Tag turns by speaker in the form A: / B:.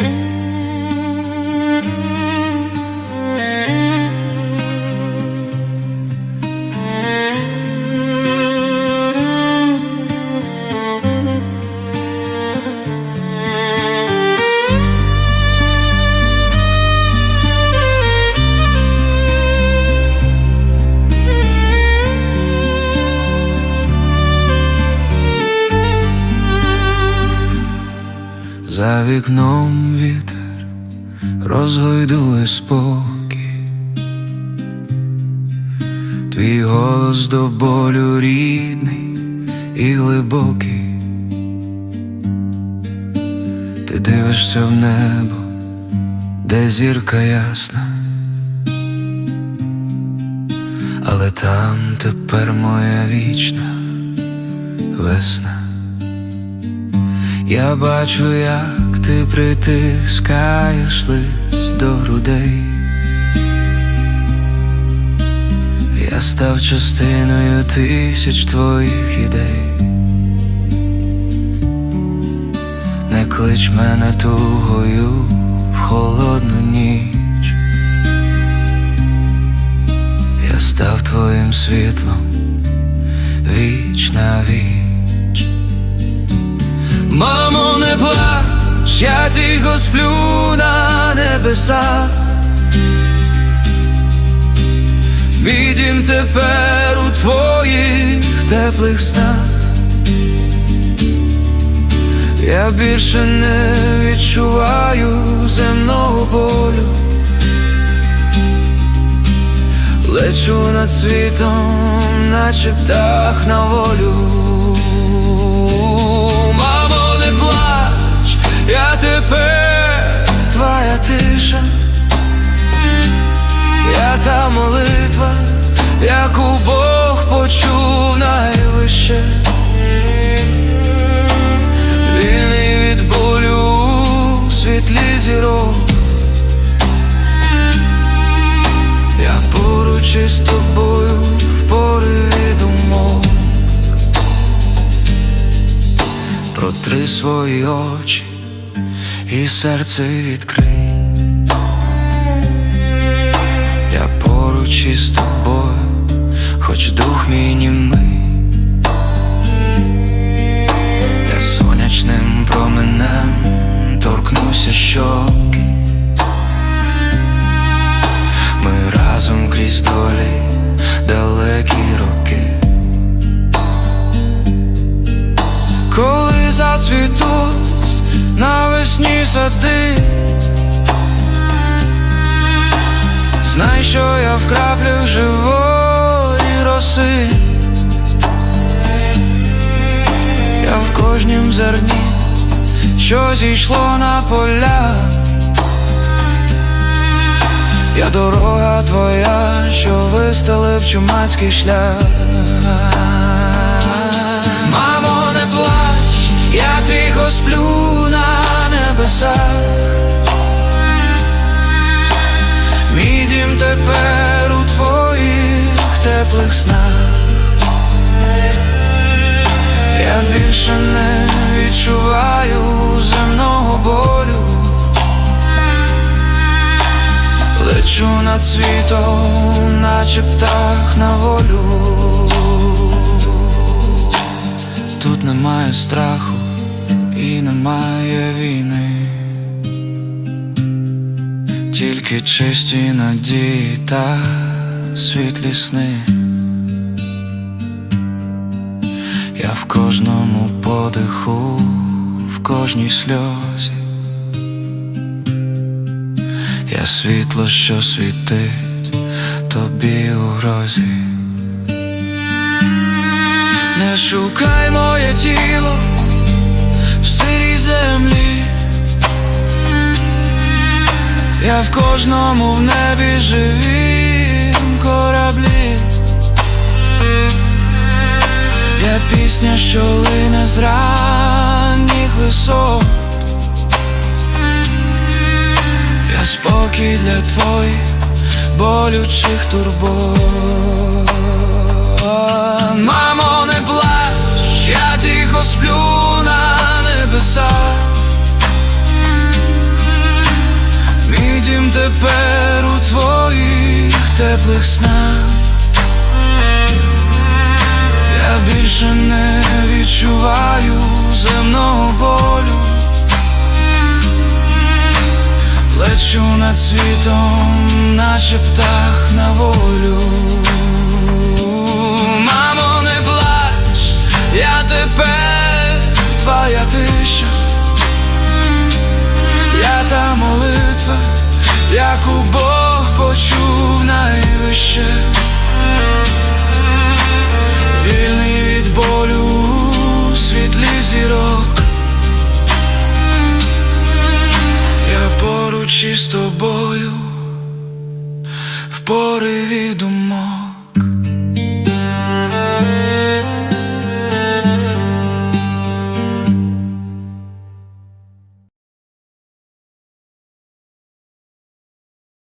A: Mm-hmm. За вікном вітер розгойдує спокій, твій голос до болю рідний і глибокий, ти дивишся в небо, де зірка ясна, але там тепер моя вічна весна. Я бачу, як ти притискаєш лист до грудей. Я став частиною тисяч твоїх ідей. Не клич мене тугою в холодну ніч. Я став твоїм світлом віч на віч. Мамо, не плач, я тихо сплю на небесах. Мій тепер у твоїх теплих снах. Я більше не відчуваю земного болю. Лечу над світом, наче птах на волю. Тепер твоя тиша, я та молитва, яку Бог почув найвище. Вільний від болю у світлі зірок. Я поруч із тобою в пориві думок Протри свої очі і серце відкрий. Я поруч із тобою, хоч дух мій німий сади, знай, що я в краплях живої роси, я в кожнім зерні, що зійшло на полях. Я дорога твоя, що вистелив чумацький шлях. Теплих снах. Я більше не відчуваю земного болю. Лечу над світом, наче птах на волю. Тут немає страху і немає війни, тільки чисті надії та світлі сни. Я в кожному подиху, в кожній сльозі. Я світло, що світить тобі у грозі. Не шукай моє тіло в сирій землі. Я в кожному в небі живім кораблі. Я пісня, що лине з ранніх висот. Я спокій для твоїх болючих турбот весна. Я більше не відчуваю земного болю. Лечу над світом, наче птах на волю. Мамо, не плач, я тепер твоя тиша. Найвище. Вільний від болю у світлі зірок. Я поруч із тобою в пориві думок.